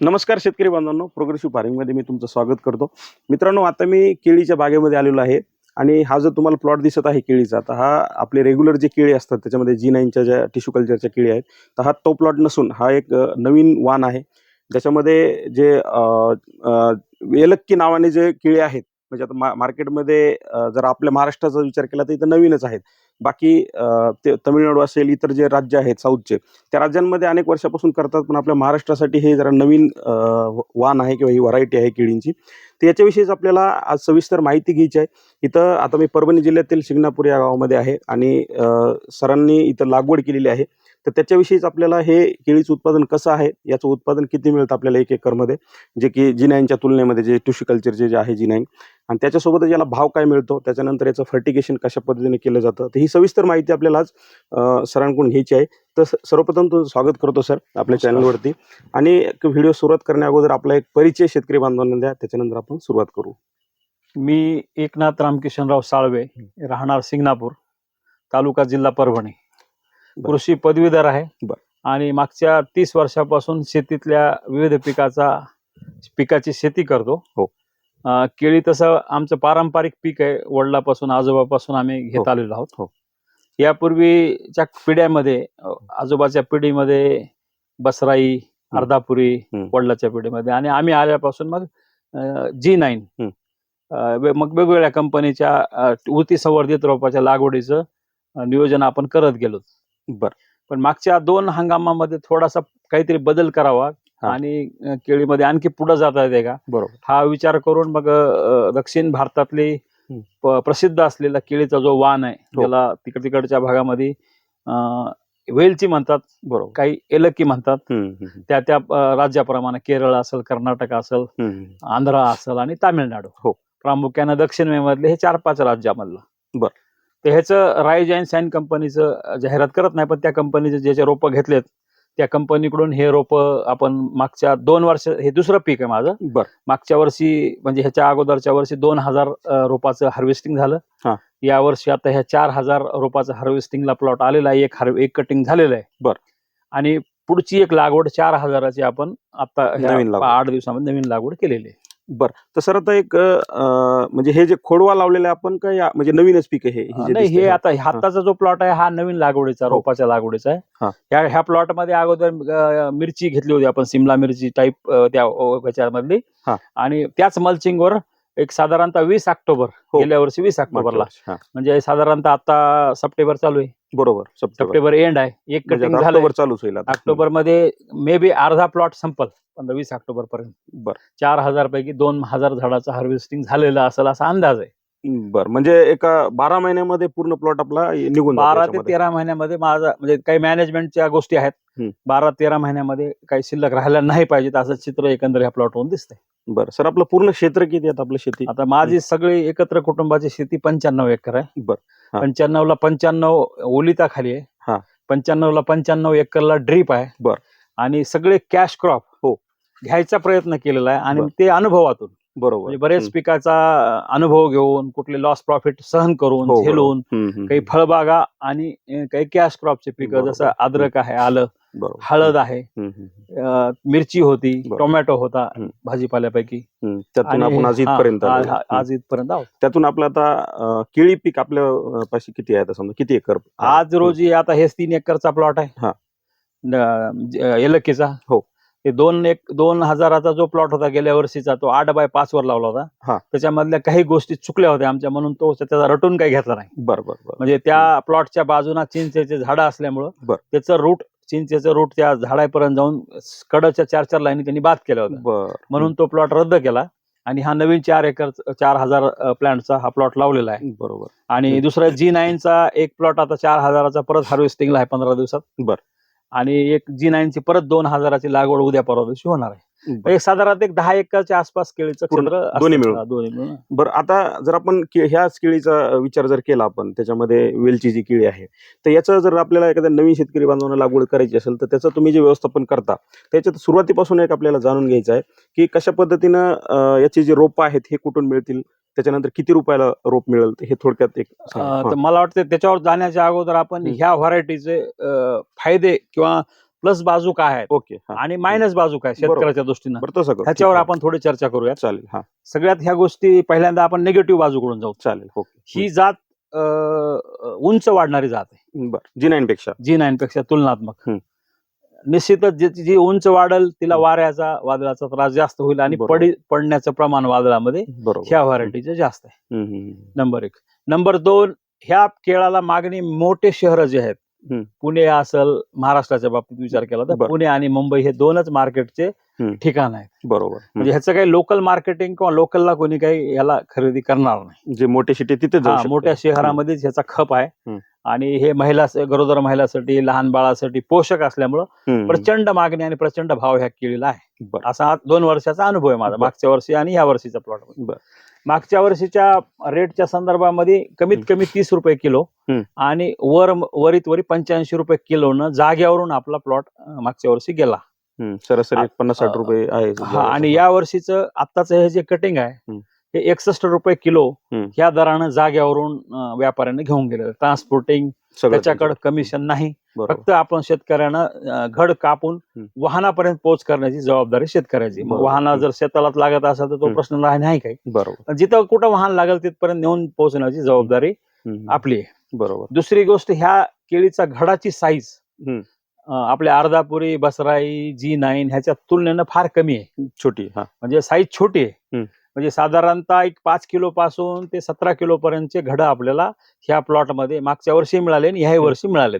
नमस्कार शेतकरी बांधवांनो प्रोग्रेसिव्ह फार्मिंगमध्ये मी तुमचं स्वागत करतो. मित्रांनो आता मी केळीच्या बागेमध्ये आलेलो आहे आणि हा जो तुम्हाला प्लॉट दिसत आहे केळीचा तर हा आपले रेग्युलर जे केळी असतात त्याच्यामध्ये जी नाईनच्या ज्या टिश्यू कल्चरच्या केळी आहेत तर हा तो प्लॉट नसून हा एक नवीन वाण आहे. ज्याच्यामध्ये जे एलक्की वेलक्की नावाने जे केळी आहेत म्हणजे आता मा मार्केटमध्ये जर आपल्या महाराष्ट्राचा विचार केला तर इथं नवीनच आहेत. बाकी ते तमिळनाडू असेल इतर जे राज्य आहेत साऊथचे त्या राज्यांमध्ये अनेक वर्षापासून करतात पण आपल्या महाराष्ट्रासाठी हे जरा नवीन वान वाण आहे किंवा ही व्हरायटी आहे केळींची. तर याच्याविषयीच आपल्याला आज सविस्तर माहिती घ्यायची आहे. इथं आता मी परभणी जिल्ह्यातील शिंगणापूर या गावामध्ये आहे आणि सरांनी इथं लागवड केलेली आहे. तर त्याच्याविषयीच आपल्याला हे केळीचं उत्पादन कसं आहे याचं उत्पादन किती मिळतं आपल्याला एक एकरमध्ये? जे की जिनाईनच्या तुलनेमध्ये जे टिश्यू कल्चरचे जे आहे जिनाईन आणि त्याच्यासोबतच याला भाव काय मिळतो? त्याच्यानंतर याचं फर्टिगेशन कशा पद्धतीने केलं जातं? तर ही सविस्तर माहिती आपल्याला आज सरांकडून घ्यायची आहे. तर सर्वप्रथम तुमचं स्वागत करतो सर आपल्या. चॅनलवरती. आणि एक व्हिडिओ सुरुवात करण्या अगोदर आपला एक परिचय शेतकरी बांधवांना द्या. त्याच्यानंतर आपण सुरुवात करू. मी एकनाथ रामकिशनराव साळवे राहणार सिंगणापूर तालुका जिल्हा परभणी. कृषी पदवीधर आहे. आणि मागच्या तीस वर्षापासून शेतीतल्या विविध पिकाचा पिकाची शेती करतो. हो. केळी तसं आमचं पारंपरिक पीक आहे. वडिलापासून आजोबापासून आम्ही हो. घेत आलेलो आहोत. हो. यापूर्वीच्या पिढ्यामध्ये आजोबाच्या पिढीमध्ये बसराई अर्धापुरी. वडिलाच्या पिढीमध्ये आणि आम्ही आल्यापासून मग जी नाईन मग वेगवेगळ्या कंपनीच्या ऊती संवर्धित रोपाच्या लागवडीचं नियोजन आपण करत गेलो. बर. पण मागच्या दोन हंगामामध्ये थोडासा काहीतरी बदल करावा हा. आणि अ, केळीमध्ये आणखी पुढे जाता येते का बरोबर हा विचार करून मग अ, दक्षिण भारतातली हम्म. प- प्रसिद्ध असलेला केळीचा जो वाण आहे हो. त्याला तिकड तिकडच्या भागामध्ये अ, वेलची म्हणतात बरोबर काही एलकी म्हणतात हम्म, हम्म, हम्म, त्या त्या अ, राज्याप्रमाणे केरळ असेल कर्नाटक असेल हम्म. आंध्र असेल आणि तामिळनाडू हो. प्रामुख्यानं दक्षिण मधले हे चार पाच राज्यामधलं बर. तर ह्याचं राईज अँड साईन कंपनीचं जाहिरात करत नाही पण त्या कंपनीचे जे जे रोपं घेतलेत त्या कंपनीकडून हे रोपं आपण मागच्या दोन वर्ष हे दुसरं पीक आहे माझं बर मागच्या वर्षी म्हणजे ह्याच्या अगोदरच्या वर्षी दोन हजार रोपाचं हार्वेस्टिंग झालं हा. या वर्षी आता ह्या चार हजार रोपाचं हार्वेस्टिंगला प्लॉट आलेला आहे एक हार्व एक कटिंग झालेलं आहे बर. आणि पुढची एक लागवड चार हजाराची आपण आता. आठ दिवसामध्ये नवीन लागवड केलेली आहे बर तर सर आता एक अ, म्हणजे हे जे खोडवा लावलेलं आहे आपण काय म्हणजे नवीनच पीक आहे हे हे जे नाही दिसतंय हे? आता हाताचा जो प्लॉट आहे हा नवीन लागवडीचा हो. रोपाच्या लागवडीचा हा. आहे ह्या ह्या प्लॉटमध्ये अगोदर अं, मिरची घेतली होती आपण सिमला मिरची टाईप त्या अं, ह्याच्यामधली हा. आणि त्याच mulching वर एक साधारणतः वीस ऑक्टोबर हो. गेल्या वर्षी वीस ऑक्टोबरला. हा, म्हणजे साधारणतः आता सप्टेंबर चालू आहे बरोबर सप्टेंबर. सप्टेंबर एंड आहे. एक म्हणजे कटिंग आता झालं ऑक्टोबर चालूच होईल आता. ऑक्टोबरमध्ये मे बी अर्धा प्लॉट संपल पंधरा वीस ऑक्टोबर पर्यंत बर. चार हजार पैकी दोन हजार झाडाचं हार्वेस्टिंग झालेलं असेल असा अंदाज आहे. बर. म्हणजे एका बारा महिन्यामध्ये पूर्ण प्लॉट आपला निघून जातो बारा ते याच्यामध्ये. तेरा महिन्यामध्ये माझा म्हणजे काही मॅनेजमेंटच्या गोष्टी आहेत. हम्म. बारा तेरा महिन्यामध्ये काही शिल्लक राहायला नाही पाहिजेत असं चित्र एकंदर ह्या प्लॉटवरून दिसतंय. बरं. सर आपलं पूर्ण क्षेत्र किती आहे आपलं शेती? आता माझी सगळी एकत्र कुटुंबाची शेती पंच्याण्णव एकर आहे. बर. पंच्याण्णव ला पंच्याण्णव ओलिता खाली हा. आहे पंच्याण्णव ला पंच्याण्णव एकरला ड्रीप आहे बर. आणि सगळे कॅश क्रॉप हो. घ्यायचा प्रयत्न केलेला आहे आणि. ते अनुभवातून बरोबर म्हणजे बरेच. पिकाचा अनुभव घेऊन कुठले लॉस प्रॉफिट सहन करून हो. झेलून काही फळबागा आणि काही कॅश क्रॉपचे पिकं. जसं अद्रक आहे आलं हळद आहे अं, मिरची होती बरोबर. टोमॅटो होता हम्म. भाजीपाल्यापैकी. त्यातून आणि आपण आज हा, इथपर्यंत. आज इथपर्यंत आहोत त्यातून आपलं आता अं, केळी पीक आपल्या अं, पाशी किती आहे आता समजा किती एकर आज रोजी आता हेच तीन एकरचा प्लॉट हा. आहे एलकेचा हो. ते दोन एक दोन हजाराचा जो प्लॉट होता गेल्या वर्षीचा तो आठ बाय पाच वर लावला हा. होता त्याच्यामधल्या काही गोष्टी चुकल्या होत्या आमच्या म्हणून तो त्याचा रटून काही घेतला नाही बर बर बर म्हणजे त्या प्लॉटच्या बाजूला चिंचेचे झाडं असल्यामुळं बर. त्याचं रूट चिंचेचं रूट त्या झाडापर्यंत जाऊन कडच्या चार चार लाईनी त्यांनी बाद केल्या होत्या बर म्हणून तो प्लॉट रद्द केला आणि हा नवीन चार एकर चार हजार प्लांटचा हा प्लॉट लावलेला आहे बरोबर आणि. दुसरा जी नाईनचा एक प्लॉट आता चार हजाराचा परत हार्वेस्टिंगला आहे पंधरा दिवसात बर. आणि एक जी नाईनची परत दोन हजाराची लागवड उद्या परवा दिवशी होणार आहे. एक साधारण एक दहा एकरच्या आसपास केळीचं पूर्ण क्षेत्र असतं. दोन्ही मिळून. हा, दोन्ही मिळून बरं आता जर आपण के- ह्याच केळीचा विचार जर केला आपण त्याच्यामध्ये वेलची जी केळी आहे तर याचं जर आपल्याला एखाद्या नवीन शेतकरी बांधवांना लागवड करायची असेल तर त्याचं तुम्ही जे व्यवस्थापन करता त्याच्यात सुरुवातीपासून एक आपल्याला जाणून घ्यायचं आहे की कशा पद्धतीनं अं, याचे जे रोपं आहेत हे कुठून मिळतील त्याच्यानंतर किती रुपयाला रोप मिळेल हे थोडक्यात एक सांगा. अं, तर मला वाटतं त्याच्यावर जाण्याच्या अगोदर आपण. ह्या व्हरायटीचे फायदे किंवा प्लस बाजू काय आहेत ओके हा आणि मायनस बाजू काय बरोबर. शेतकऱ्याच्या दृष्टीनं बरं तसं करू. ह्याच्यावर ठीक आहे. आपण थोडी चर्चा करूया चालेल हा सगळ्यात ह्या गोष्टी पहिल्यांदा आपण निगेटिव्ह बाजूकडून जाऊ चालेल ओके ही जात अं, उंच वाढणारी जात आहे बरं जी नाईन पेक्षा जी नाईन पेक्षा तुलनात्मक हम्म. निश्चितच जी जी उंच वाढल तिला हम्म. वाऱ्याचा वादळाचा त्रास जास्त होईल आणि बरोबर. पडी पडण्याचं प्रमाण वादळामध्ये बरोबर ह्या व्हरायटीचं जास्त आहे हम्म, हम्म, हम्म. नंबर एक नंबर दोन ह्या केळाला मागणी मोठे शहर जे आहेत. पुणे असल महाराष्ट्राच्या बाबतीत विचार केला तर. पुणे आणि मुंबई हे दोनच मार्केटचे. ठिकाण आहेत बरोबर म्हणजे ह्याचं काही लोकल मार्केटिंग किंवा लोकलला कोणी काही याला खरेदी करणार नाही. जे मोठे सिटी तिथे हा. मोठ्या शहरामध्येच ह्याचा खप आहे. आणि हे महिला गरोदर महिलासाठी लहान बाळासाठी पोषक असल्यामुळं. प्रचंड मागणी आणि प्रचंड भाव ह्या केळीला आहे. असा दोन वर्षाचा अनुभव आहे माझा. मागच्या वर्षी आणि ह्या वर्षीचा प्लॉट. मागच्या वर्षीच्या रेटच्या संदर्भामध्ये कमीत कमी तीस रुपये किलो. आणि वर वरीत वरी पंच्याऐंशी रुपये किलोनं जाग्यावरून आपला प्लॉट मागच्या वर्षी गेला. सरासरी पन्नास साठ रुपये आहे हा आणि या वर्षीचं आत्ताचं हे जे कटिंग आहे. हे एकसष्ट रुपये किलो. ह्या दरानं जाग्यावरून व्यापाऱ्याने घेऊन गेलं ट्रान्सपोर्टिंग त्याच्याकडे त्यांचं. कमिशन नाही. फक्त आपण शेतकऱ्यानं घड कापून. वाहनापर्यंत पोहोच करण्याची जबाबदारी शेतकऱ्याची. वाहना. जर शेतालाच लागत असेल तर तो. प्रश्न नाही काही बरोबर जिथं कुठं वाहन लागेल तिथपर्यंत नेऊन पोहोचण्याची जबाबदारी. आपली आहे बरोबर दुसरी गोष्ट ह्या केळीचा घडाची साईज. आपल्या अर्धापुरी बसराई जी नाईन ह्याच्या तुलनेनं फार कमी आहे छोटी म्हणजे साईज छोटी आहे हम्म. म्हणजे साधारणतः एक पाच किलो पासून ते सतरा किलो पर्यंतचे घड आपल्याला ह्या प्लॉटमध्ये मागच्या वर्षी मिळाले आणि ह्याही वर्षी मिळाले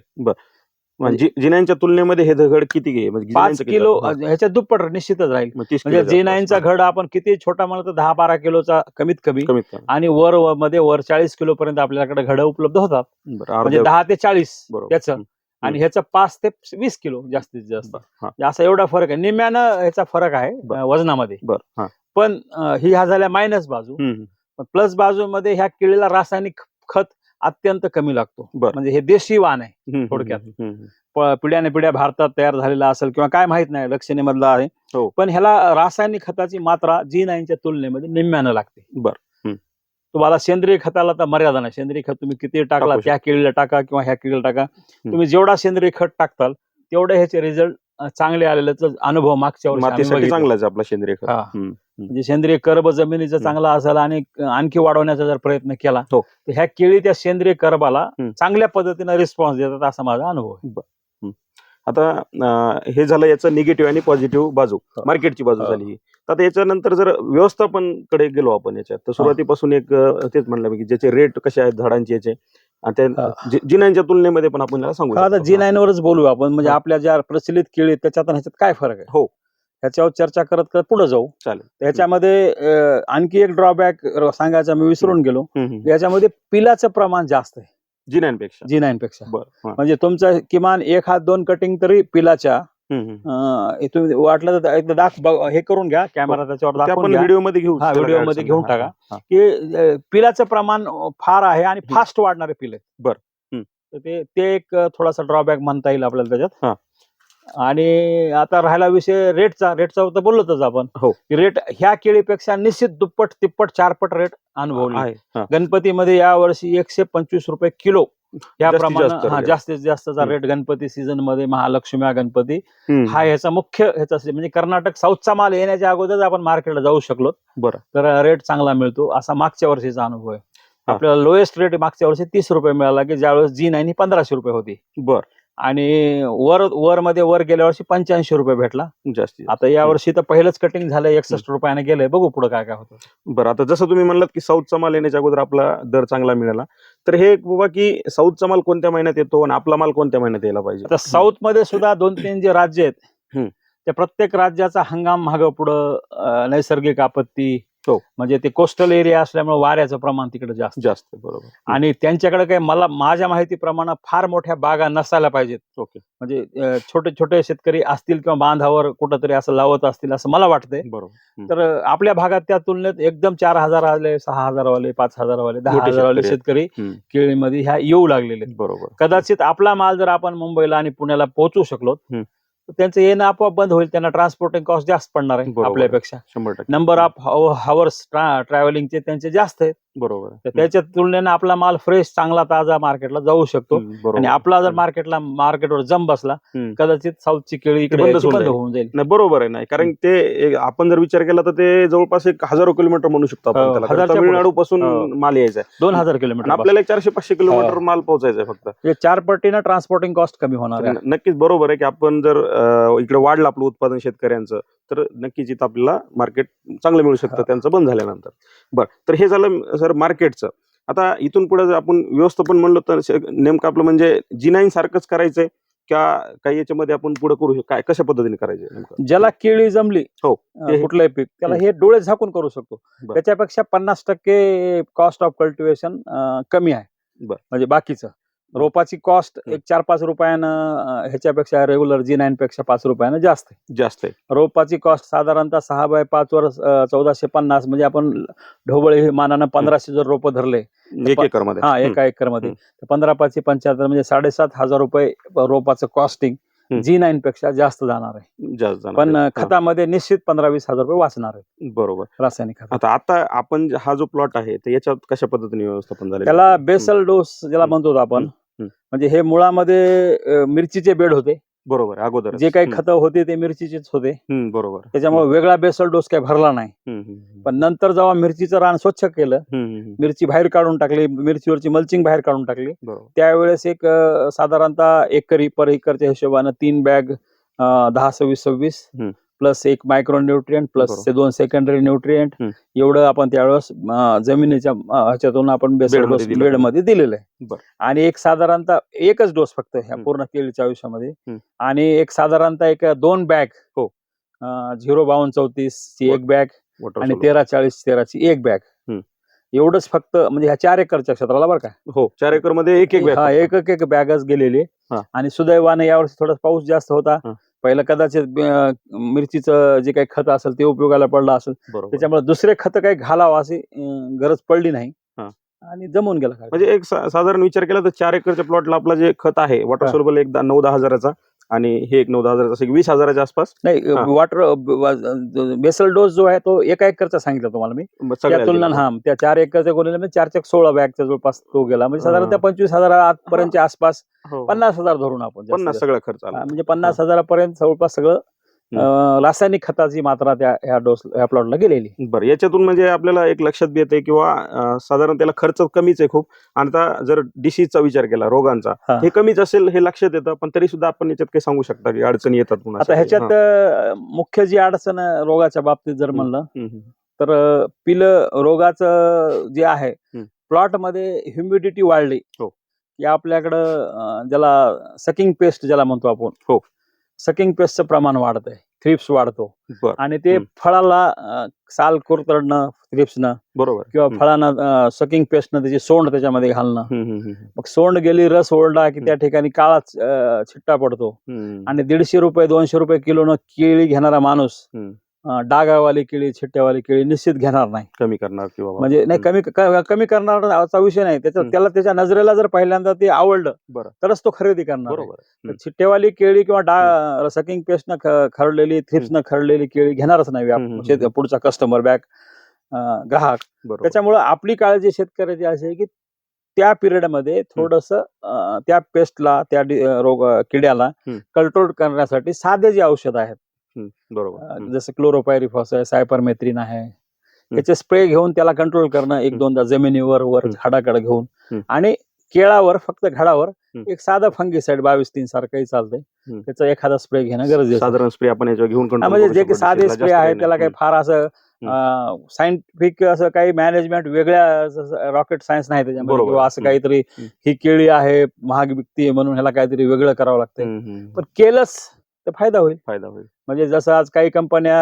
म्हणजे जिन्यांच्या तुलनेमध्ये हे दगड किती घे म्हणजे पाच जिन्यांचं किती किलो असतं? ह्याच्या दुप्पट निश्चितच राहील मग तीस म्हणजे जे नाईनचा असणार. घड आपण किती छोटा म्हणलं तर दहा बारा किलोचा कमीत कमी कमीत कमी आणि वर मध्ये वर चाळीस किलो पर्यंत आपल्याकडे घड उपलब्ध होतात बरं म्हणजे अर्ध्या- दहा ते चाळीस बरोबर. त्याचं. आणि ह्याचं पाच ते वीस किलो जास्तीत जास्त. हा. म्हणजे असा एवढा फरक आहे निम्म्यानं ह्याचा फरक आहे बरं. अं, वजनामध्ये बरं हा पण अं, ही ह्या झाल्या मायनस बाजू हम्म. प्लस बाजूमध्ये ह्या केळीला रासायनिक खत अत्यंत कमी लागतो. म्हणजे हे देशी वाण आहे. थोडक्यात. पिढ्याने पिढ्या भारतात तयार झालेला असेल किंवा काय माहीत नाही लक्षणीमधला आहे हो. पण ह्याला रासायनिक खताची मात्रा जी नाईनच्या तुलनेमध्ये निम्म्यानं लागते बरं. तुम्हाला सेंद्रिय खताला तर मर्यादा नाही सेंद्रिय खत तुम्ही किती टाकला टाकू त्या केळीला टाका किंवा ह्या केळीला टाका तुम्ही जेवढा सेंद्रिय खत टाकताल तेवढे ह्याचे रिझल्ट चांगले आलेल्याचा अनुभव मागच्या वर्षी. चांगलाच आपला सेंद्रिय. म्हणजे सेंद्रिय कर्ब जमिनीचा. चांगला असेल आणि आणखी वाढवण्याचा जर प्रयत्न केला हो. तर ह्या केळी त्या सेंद्रिय कर्बाला. चांगल्या पद्धतीने रिस्पॉन्स देतात असा माझा अनुभव आहे आता हे झालं याचं निगेटिव्ह आणि पॉझिटिव्ह बाजू. मार्केटची बाजू. झाली ही. आता याच्यानंतर जर व्यवस्थापनकडे गेलो आपण याच्यात तर सुरुवातीपासून एक तेच म्हणलं मी की ज्याचे रेट कसे आहेत झाडांचे याचे आणि त्या. जि- जिन्यांच्या तुलनेमध्ये पण आपण सांगू आता शकतो. जी नाईन वरच बोलू आपण म्हणजे. आपल्या ज्या प्रचलित केळी आहेत, त्याच्यात आणि ह्याच्यात काय फरक आहे हो. ह्याच्यावर चर्चा करत करत पुढे जाऊ चालेल. त्याच्यामध्ये आणखी एक ड्रॉबॅक सांगायचा मी विसरून गेलो. याच्यामध्ये पिलाचं प्रमाण जास्त आहे जिन्यांपेक्षा जी नाईन पेक्षा बरं. म्हणजे तुमचं किमान एक हात दोन कटिंग तरी पिलाच्या. अं, हे तुम्ही वाटलं तर एकदा दाख बघ- हे करून घ्या कॅमेरा त्याच्यावर दाखवून आपण घ्या व्हिडिओमध्ये घेऊ हा, त्याला व्हिडिओ काय मध्ये अडचण घेऊन नाही. टाका. हा, की अं, पिलाचं प्रमाण फार आहे आणि हम्म. फास्ट वाढणारे पिल बरं. हम्म. तर ते ते एक अं, थोडासा ड्रॉबॅक म्हणता येईल आपल्याला हा. त्याच्यात आणि आता राहिला विषय रेटचा रेटचा तर बोलतच आपण हो. रेट ह्या केळीपेक्षा निश्चित दुप्पट तिप्पट चारपट रेट अनुभवले आहे. गणपतीमध्ये या वर्षी एकशे पंचवीस रुपये किलो या जास्तीत प्रमाणे जास्त हा rate. जास्तीत जास्तचा. रेट गणपती सीझनमध्ये महालक्ष्म्या गणपती. हा ह्याचा मुख्य ह्याचा म्हणजे कर्नाटक साऊथचा माल येण्याच्या अगोदर आपण मार्केटला जाऊ शकलो बरं. तर रेट चांगला मिळतो असा मागच्या वर्षीचा अनुभव आहे. आपल्याला लोएस्ट रेट मागच्या वर्षी तीस रुपये मिळाला की ज्यावेळेस जी नाईन ही पंधराशे रुपये होती बर आणि वर वर मध्ये वर गेल्या वर्षी पंच्याऐंशी रुपये भेटला. जास्ती. आता या वर्षी तर पहिलंच कटिंग झालं एकसष्ट रुपयाने गेलंय. बघू पुढे काय काय होतं. बरं आता जसं तुम्ही म्हणलात की साऊथचा माल येण्याच्या अगोदर आपला दर चांगला मिळाला तर हे एक बाबा की साऊथचा माल कोणत्या महिन्यात येतो आणि आपला माल कोणत्या महिन्यात यायला पाहिजे? आता साऊथमध्ये सुद्धा दोन तीन जे राज्य आहेत. त्या प्रत्येक राज्याचा हंगाम मागं पुढं नैसर्गिक आपत्ती हो. म्हणजे ते कोस्टल एरिया असल्यामुळे वाऱ्याचं प्रमाण तिकडे जास्त. जास्त बरोबर. आणि त्यांच्याकडे काही मला माझ्या माहितीप्रमाणे फार मोठ्या बागा नसायला पाहिजेत. ओके. म्हणजे छोटे छोटे शेतकरी असतील किंवा बांधावर कुठंतरी असं लावत असतील असं मला वाटतंय. बरोबर. तर आपल्या भागात त्या तुलनेत एकदम चार हजार वाले सहा हजार वाले पाच हजार वाले दहा हजार वाले शेतकरी. केळीमध्ये ह्या येऊ लागलेले. बरोबर. कदाचित आपला माल जर आपण मुंबईला आणि पुण्याला पोहोचू शकलो त्यांचं येणं आपोआप बंद होईल त्यांना ट्रान्सपोर्टिंग कॉस्ट जास्त पडणार आहे. आपल्यापेक्षा. शंभर टक्के. नंबर ऑफ हवर्स ट्रॅव्हलिंगचे त्यांचे जास्त आहेत. बरोबर तर त्याच्या तुलनेने आपला माल फ्रेश चांगला ताजा मार्केटला जाऊ शकतो. आणि आपला जर. मार्केटला मार्केटवर जम बसला. कदाचित साऊथची केळी इकडे होऊन जाईल. बरोबर आहे नाही. कारण ते आपण जर विचार केला तर ते जवळपास एक हजारो किलोमीटर म्हणू शकतो हो, तामिळनाडू पासून हो. माल यायचा दोन हजार किलोमीटर आपल्याला एक चारशे पाचशे किलोमीटर हो. माल पोहोचायचा आहे फक्त. चार पटीनं ट्रान्सपोर्टिंग कॉस्ट कमी होणार आहे. नक्कीच बरोबर आहे की आपण जर इकडे वाढलं आपलं उत्पादन शेतकऱ्यांचं तर नक्कीच इथं आपल्याला मार्केट चांगलं मिळू शकतं. त्यांचं बंद झाल्यानंतर बरं तर हे झालं सर मार्केटचं आता इथून पुढे जर आपण व्यवस्थापन म्हणलं तर नेमकं आपलं म्हणजे जिनाईन सारखंच करायचंय का काही याच्यामध्ये आपण पुढे करू काय कशा पद्धतीने करायचे ज्याला केळी जमली हो. कुठलंही पीक त्याला हे डोळे झाकून करू शकतो. त्याच्यापेक्षा पन्नास टक्के कॉस्ट ऑफ कल्टिवेशन कमी आहे बरं. म्हणजे बाकीचं रोपाची कॉस्ट. एक चार पाच रुपयानं ह्याच्यापेक्षा रेग्युलर जी नाईन पेक्षा पाच रुपयानं जास्त आहे. जास्त आहे. रोपाची कॉस्ट साधारणतः सहा बाय पाच वर चौदाशे पन्नास म्हणजे आपण ढोबळी हे मानानं पंधराशे जर रोपं धरले एक प- एकरमध्ये हा एका एकरमध्ये तर पंधरा पाचशे पंच्याहत्तर म्हणजे साडेसात हजार रुपये रोपाचं कॉस्टिंग. जी नाईन पेक्षा जास्त जाणार आहे. जास्त जाणार पण खतामध्ये निश्चित पंधरा वीस हजार रुपये वाचणार आहे बरोबर. रासायनिक खत. आता आता आपण हा जो प्लॉट आहे तर याच्यात कशा पद्धतीने व्यवस्थापन झालं त्याला बेसल डोस ज्याला. म्हणतो आपण. म्हणजे हे मुळामध्ये अं, मिरचीचे बेड होते. बरोबर अगोदर जे काही खतं होते ते मिरचीचेच होते. बरोबर. त्याच्यामुळे वेगळा बेसल डोस काही भरला नाही. हम्म, हम्म, हम्म. पण नंतर जेव्हा मिरचीचं रान स्वच्छ केलं हम्म, हम्म, हम्म. मिरची बाहेर काढून टाकली मिरचीवरची मल्चिंग बाहेर काढून टाकली बरोबर. त्यावेळेस एक अं, साधारणतः एकरी पर एकरच्या हिशोबानं तीन बॅग दहा सव्वीस सव्वीस हम्म. प्लस एक मायक्रो न्यूट्रिएंट प्लस. ते दोन सेकंडरी न्यूट्रिएंट. एवढं आपण त्यावेळेस जमिनीच्या ह्याच्यातून आपण बेडमध्ये दिलं. बेडमध्ये दिलेलं आहे. आणि एक साधारणतः एकच डोस फक्त ह्या. पूर्ण केळीच्या आयुष्यामध्ये. आणि एक साधारणतः एक दोन बॅग हो. झिरो बावन्न चौतीस ची. एक बॅग आणि. तेरा चाळीस तेराची एक बॅग. एवढंच फक्त म्हणजे ह्या चार एकरच्या क्षेत्राला बरं का हो चार एकरमध्ये एक एक फक्त. एक एक बॅगच गेलेली. आणि सुदैवाने यावर्षी थोडा पाऊस जास्त होता. पहिलं कदाचित अं, मिरचीचं जे काही खत असेल ते उपयोगाला पडलं असेल. बरोबर. त्याच्यामुळे दुसरे खत काही घालावं अशी अं, गरज पडली नाही. हा. आणि जमून गेला म्हणजे एक सा- साधारण विचार केला तर चार एकरच्या प्लॉटला आपला जे खत आहे वॉटर हा. सोलबल एक दा- नऊ दहा हजाराचा. आणि हे एक नऊ दहा हजाराचा एक वीस हजाराच्या आसपास नाही हा. वॉटर बेसल डोस जो आहे तो एका एकरचा सांगितलं तुम्हाला मी त्या सगळ्या तुलनेत दिल्या. हा त्या चार एकरच्या गोणीला चार चक सोळा बॅगच्या जवळपास तो गेला म्हणजे साधारणतः हा. पंचवीस हजार आजपर्यंतच्या आसपास हो, हो. पन्नास हजार धरून आपण जास्तीत पन्नास जास्त. सगळा खर्च आला हा, म्हणजे पन्नास हजारापर्यंत जवळपास सगळं रासायनिक खताची मात्रा त्या ह्या डोस ह्या प्लॉटला गेलेली बरं याच्यातून म्हणजे आपल्याला एक लक्षात येते किंवा साधारण त्याला खर्च कमीच आहे खूप आणि आता जर डिसीजचा विचार केला रोगांचा हा. हे कमीच असेल हे लक्षात येतं पण तरी सुद्धा आपण याच्यात काही सांगू शकता की अडचणी येतात आता ह्याच्यात मुख्य जी अडचण रोगाच्या बाबतीत जर. म्हणलं. तर पिलं रोगाचं जे आहे. प्लॉटमध्ये ह्युमिडिटी वाढली हो. की आपल्याकडं ज्याला सकिंग पेस्ट ज्याला म्हणतो आपण हो. सकिंग पेस्टचं प्रमाण वाढतंय थ्रिप्स वाढतो आणि ते. फळाला साल कुरतडणं थ्रिप्सनं बरोबर किंवा. फळांना सकिंग पेस्टनं त्याची सोंड त्याच्यामध्ये घालणं. मग सोंड गेली रस ओढला की त्या ठिकाणी काळा छिट्टा पडतो. आणि दीडशे रुपये दोनशे रुपये किलोनं केळी घेणारा माणूस. अं, डागावाली केळी छिट्ट्यावाली केळी निश्चित घेणार नाही कमी करणार किंवा म्हणजे नाही कमी क- कमी करणाराचा विषय नाही त्याच्या हम्म. त्याला त्याच्या नजरेला जर पहिल्यांदा ते आवडलं बरं. तरच तो खरेदी करणार आहे. बरोबर हम्म. छिट्टेवाली केळी किंवा डा सकिंग पेस्टनं ख- खरडलेली थ्रिप्सनं खरडलेली केळी घेणारच नाही व्याप- हम्म, हम्म, शेत- पुढचा कस्टमर बॅक ग्राहक बरोबर त्याच्यामुळं आपली काळजी शेतकऱ्याची अशी आहे की त्या पिरियडमध्ये थोडस त्या पेस्टला त्या डि- अं, रोग अं, किड्याला हम्म. कंट्रोल करण्यासाठी साधे जे औषध आहेत. बरोबर. जसं क्लोरोपायरिफॉस आहे सायपरमेथ्रिन आहे त्याचे स्प्रे घेऊन त्याला कंट्रोल करणं एक. दोनदा जमिनीवर वर. झाडाकडे घेऊन. आणि केळावर फक्त घडावर. एक साधं फंगीसाईड बावीस तीन सारखंही चालतंय. त्याचा एखादा स्प्रे घेणं गरजेचं आहे. साधारण स्प्रे आपण याच्यावर घेऊन म्हणजे जे काही साधे स्प्रे आहे त्याला. काही फार असं सायंटिफिक असं काही मॅनेजमेंट वेगळ्या रॉकेट सायन्स नाही त्याच्यामध्ये. किंवा असं. काहीतरी. ही केळी आहे महाग विकती म्हणून ह्याला काहीतरी वेगळं करावं हम्म. पण केलंच तर फायदा होईल फायदा होईल म्हणजे जसं आज काही कंपन्या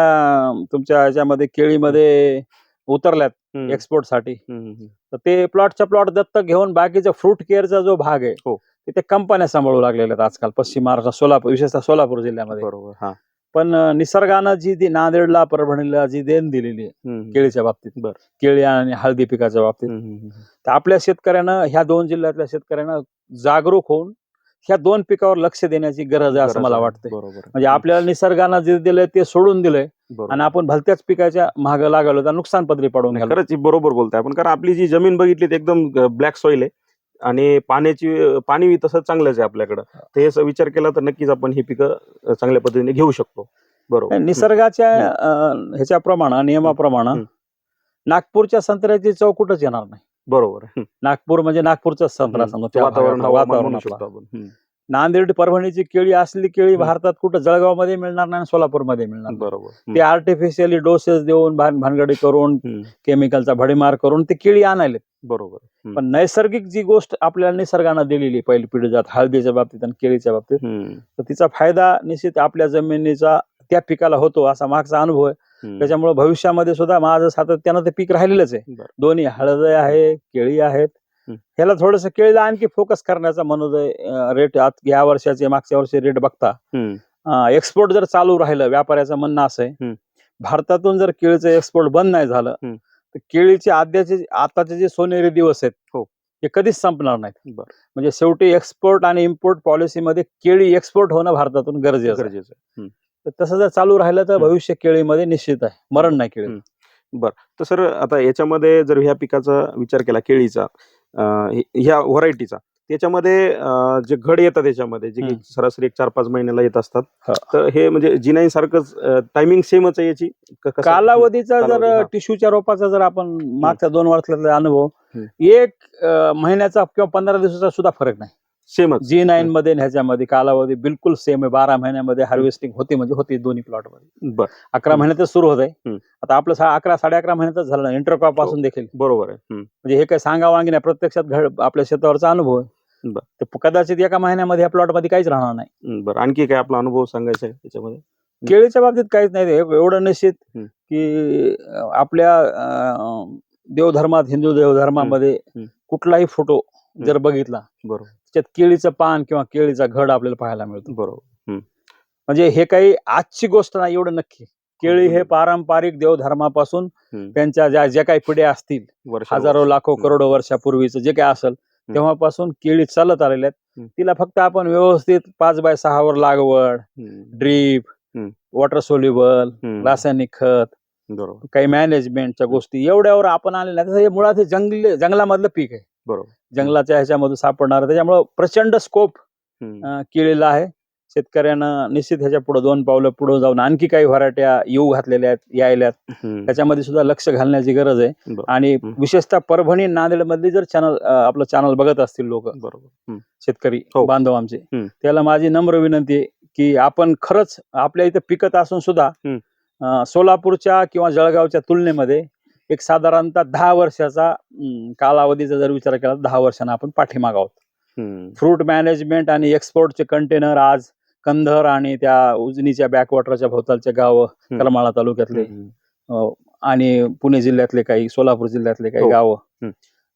तुमच्या ह्याच्यामध्ये केळीमध्ये उतरल्यात. एक्सपोर्टसाठी हम्म, हम्म. तर ते प्लॉटच्या प्लॉट दत्तक घेऊन बाकीचा फ्रूट केअरचा जो भाग आहे हो. ते ते कंपन्या सांभाळू लागलेल्या आहेत आजकाल पश्चिम महाराष्ट्र सोलापूर विशेषतः सोलापूर जिल्ह्यामध्ये बरोबर हा पण निसर्गानं जी ती नांदेडला परभणीला जी देण दिलेली आहे. केळीच्या बाबतीत बरं. केळी आणि हळदी पिकाच्या बाबतीत. तर आपल्या शेतकऱ्यांना ह्या दोन जिल्ह्यातल्या शेतकऱ्यांना जागरूक होऊन ह्या दोन पिकावर लक्ष देण्याची गरज आहे असं मला आहे. वाटतंय. बरोबर. म्हणजे आपल्याला निसर्गानं जे दिलंय ते सोडून दिलंय आणि आपण भलत्याच पिकाच्या महाग लागलो तर नुकसान पदरी पडून खरंच बरोबर बोलताय आपण. कारण आपली जी जमीन बघितली ती एकदम ब्लॅक सॉइल आहे. आणि पाण्याची पाणी बी तसं चांगलंच आहे आपल्याकडं. असं विचार केला तर नक्कीच आपण ही पिकं चांगल्या पद्धतीने घेऊ शकतो. बरोबर. निसर्गाच्या अं, ह्याच्याप्रमाणे नियमाप्रमाणे. नागपूरच्या संत्र्याची चव कुठंच येणार नाही. बरोबर हं. नागपूर म्हणजे नागपूरचा संत्रा हम्म. समजा त्या वातावरण भागातला हवामान वातावरण म्हणू आपलं. शकतो आपण हं. नांदेड परभणीची केळी असली केळी. भारतात कुठं जळगावमध्ये मिळणार नाही सोलापूरमध्ये मिळणार नाही. बरोबर हं. ते आर्टिफिशियली डोसेस देऊन भान- भानगडी करून हं. केमिकलचा भडीमार करून ते केळी आणायले बरोबर हं. पण नैसर्गिक जी गोष्ट आपल्याला निसर्गानं दिलेली पहिली पिढी जात हळदीच्या बाबतीत आणि केळीच्या बाबतीत हं. तर तिचा फायदा निश्चित आपल्या जमिनीचा त्या पिकाला होतो असा मागचा अनुभव आहे. त्याच्यामुळे भविष्यामध्ये सुद्धा माझं सातत्यानं ते पीक राहिलेलंच आहे. दोन्ही हळद आहे केळी आहेत. ह्याला थोडस केळीला आणखी फोकस करण्याचा मनोदय रेट या वर्षाचे मागच्या वर्षी रेट बघता. एक्सपोर्ट जर चालू राहिलं व्यापाऱ्याचं म्हणणं असं आहे. भारतातून जर केळीचं एक्सपोर्ट बंद नाही झालं. तर केळीचे आद्याचे आताचे जे सोनेरी दिवस आहेत हो. हे कधीच संपणार नाहीत. म्हणजे शेवटी एक्सपोर्ट आणि इम्पोर्ट पॉलिसीमध्ये केळी एक्सपोर्ट होणं भारतातून गरजेचं. गरजेचं. तर तसं जर चालू राहिलं तर. भविष्य केळीमध्ये निश्चित आहे मरण नाही केळी हं. तर सर आता याच्यामध्ये जर ह्या पिकाचा विचार केला केळीचा ह्या व्हरायटीचा त्याच्यामध्ये जे घड येतात त्याच्यामध्ये जे. सरासरी एक चार पाच महिन्याला येत असतात. तर हे म्हणजे जिनाई सारखंच टायमिंग सेमच आहे याची? कालावधीचा कालावधी, जर. टिश्यूच्या रोपाचा जर आपण मागच्या दोन वर्षातला अनुभव. एक महिन्याचा किंवा पंधरा दिवसाचा सुद्धा फरक नाही सेमच. जी नाईन मध्ये आणि ह्याच्यामध्ये कालावधी बिलकुल सेम आहे. बारा महिन्यामध्ये हार्वेस्टिंग होते म्हणजे होती दोन्ही प्लॉटमध्ये. बर. अकरा हं. महिन्यातच सुरू होत आहे हं. आता आपलं सा- अकरा साडे अकरा महिन्यातच झालं. इंटरक्रॉपपासून देखील. बरोबर आहे. हं. म्हणजे हे काही सांगावं आणखी नाही. प्रत्यक्षात घड आपल्या शेतावरचा अनुभव आहे. बर. तर कदाचित एका महिन्यामध्ये या प्लॉटमध्ये काहीच राहणार नाही. हं, बरं. आणखी काय आपला अनुभव सांगायचा आहे त्याच्यामध्ये केळीच्या बाबतीत काहीच नाही. एव- एवढं निश्चित हं. की अं, आपल्या अं, देवधर्मात हिंदू देवधर्मामध्ये हं. कुठलाही फोटो जर बघितला बरोबर. त्याच्यात केळीचं पान किंवा केळीचा घड आपल्याला पाहायला मिळतो. बरोबर. म्हणजे हे काही आजची गोष्ट नाही एवढं नक्की. केळी हे. पारंपरिक देवधर्मापासून. त्यांच्या ज्या ज्या काही पिढ्या असतील हजारो लाखो. करोडो वर्षापूर्वीचं जे काय असेल तेव्हापासून केळी चालत आलेल्या आहेत. तिला फक्त आपण व्यवस्थित पाच बाय सहावर लागवड ड्रीप. वॉटर सोल्युबल रासायनिक खत बरोबर. काही मॅनेजमेंटच्या गोष्टी एवढ्यावर आपण आलेल्या मुळात हे जंगल जंगलामधलं पीक आहे. बरोबर जंगलाच्या ह्याच्यामधून सापडणार त्याच्यामुळं प्रचंड स्कोप. केलेला आहे शेतकऱ्यांना निश्चित ह्याच्या पुढे दोन पावलं पुढे जाऊन आणखी काही व्हरायट्या येऊ घातलेल्या आहेत यायल्यात. त्याच्यामध्ये सुद्धा लक्ष घालण्याची गरज आहे. आणि. विशेषतः परभणी नांदेड मधली जर चॅनल आपलं चॅनल बघत असतील लोक बरोबर. शेतकरी हो. बांधव आमचे. त्याला माझी नम्र विनंती आहे की आपण खरंच आपल्या इथं पिकत असून सुद्धा सोलापूरच्या किंवा जळगावच्या तुलनेमध्ये एक साधारणतः दहा वर्षाचा कालावधीचा जर विचार केला तर दहा वर्षांना आपण पाठीमाग आहोत हं. फ्रूट मॅनेजमेंट आणि एक्सपोर्टचे कंटेनर आज कंधर आणि त्या उजनीच्या बॅकवॉटरच्या भोवतालचे गाव. करमाळा तालुक्यातले आणि पुणे जिल्ह्यातले काही सोलापूर जिल्ह्यातले काही हो. गावं.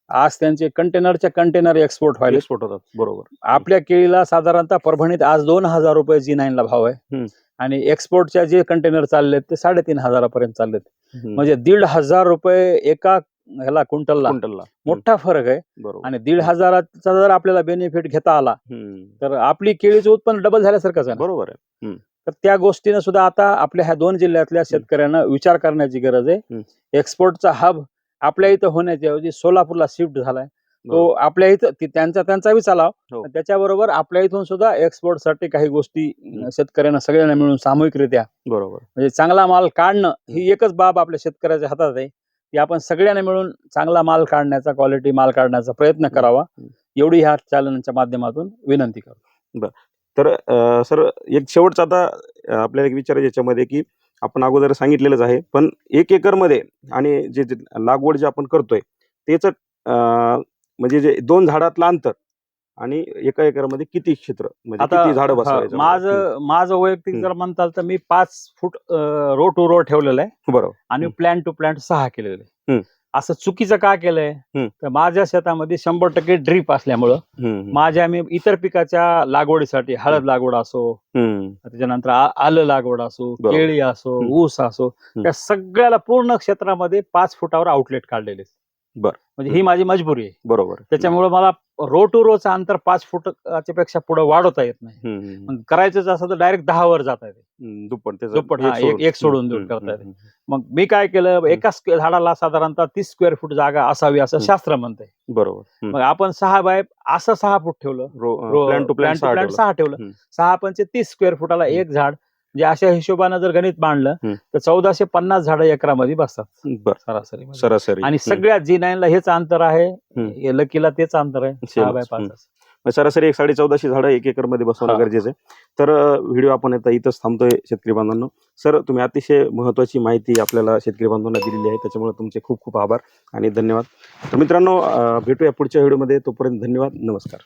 आज त्यांचे कंटेनरच्या कंटेनर एक्सपोर्ट व्हायले. एक्सपोर्ट होतात बरोबर. आपल्या केळीला साधारणतः परभणीत आज दोन हजार रुपये जी नाईनला भाव आहे. आणि एक्सपोर्टच्या जे कंटेनर चाललेत ते साडेतीन हजारापर्यंत चाललेत. म्हणजे दीड हजार रुपये एका ह्याला क्विंटलला क्विंटलला. मोठा फरक आहे. आणि दीड हजाराचा जर आपल्याला बेनिफिट घेता आला. तर आपली केळीचं उत्पन्न डबल झाल्यासारखंच आहे. बरोबर आहे. तर त्या गोष्टीनं सुद्धा आता आपल्या ह्या दोन जिल्ह्यातल्या शेतकऱ्यांना विचार करण्याची गरज. आहे. एक्सपोर्टचा हब आपल्या इथं होण्याच्या ऐवजी सोलापूरला शिफ्ट झालाय. तो. आपल्या इथं त्यांचा त्यांचा बी चालाव हो. त्याच्याबरोबर आपल्या इथून सुद्धा एक्सपोर्टसाठी काही गोष्टी शेतकऱ्यांना सगळ्यांना मिळून सामूहिकरित्या बरोबर. म्हणजे चांगला माल काढणं ही एकच बाब आपल्या शेतकऱ्याच्या हातात आहे. की आपण सगळ्यांना मिळून चांगला माल काढण्याचा क्वालिटी माल काढण्याचा प्रयत्न करावा. एवढी ह्या चॅनलच्या माध्यमातून विनंती करतो. तर अं, सर एक शेवटचा आता आपल्याला एक विचार आहे याच्यामध्ये की आपण अगोदर सांगितलेलंच आहे. पण एक एकरमध्ये आणि जे जे लागवड जे आपण करतोय त्याच म्हणजे जे दोन झाडातलं अंतर आणि एका एकरमध्ये किती क्षेत्र? म्हणजे झाडं बसवायचं? माझं माझं वैयक्तिक. जर म्हणताल तर मी पाच फूट रो टू रो ठेवलेलं आहे. बरोबर. आणि. प्लॅन टू प्लॅन सहा केलेलं. आहे. असं चुकीचं का केलंय. तर माझ्या शेतामध्ये शंभर टक्के ड्रीप असल्यामुळं माझ्या मी इतर पिकाच्या लागवडीसाठी हळद लागवड असो त्याच्यानंतर आलं लागवड असो. केळी असो. ऊस असो त्या सगळ्याला पूर्ण क्षेत्रामध्ये पाच फुटावर आउटलेट काढलेले. बर. म्हणजे ही माझी मजबुरी आहे बरोबर त्याच्यामुळे मला रो टू रोचं अंतर पाच फुटाच्या पेक्षा पुढे वाढवता येत नाही. मग करायचंच असं तर डायरेक्ट दहा वर जाता येते दुप्पट दुप्पट, एक- एक सोडून दूर हम्म, करता येते. मग मी काय केलं एका झाडाला साधारणतः तीस स्क्वेअर फूट जागा असावी असं. शास्त्र म्हणतंय हम्म. बरोबर. मग आपण सहा बाय असं सहा फूट ठेवलं सहा ठेवलं. सहा पंचे तीस स्क्वेअर फुटाला. एक झाड म्हणजे अशा हिशोबानं जर गणित मांडलं. तर चौदाशे पन्नास झाडं एकरामध्ये बसतात. बर. सरासरी सरासरी. आणि हम्म. सगळ्या जी नाईनला हेच अंतर आहे. हम्म. हे लकीला तेच अंतर आहे. सहा बाय. पाच हम्म. मग सरासरी एक साडे चौदाशे झाडं एक एकरमध्ये बसवणं हा. गरजेचं आहे. तर व्हिडिओ आपण आता इथंच थांबतोय शेतकरी बांधवांनो. सर तुम्ही अतिशय महत्वाची माहिती आपल्याला शेतकरी बांधवांना दिलेली आहे. त्याच्यामुळे तुमचे खूप खूप आभार आणि धन्यवाद. तर मित्रांनो अं, भेटूया पुढच्या व्हिडिओमध्ये. तोपर्यंत धन्यवाद. नमस्कार.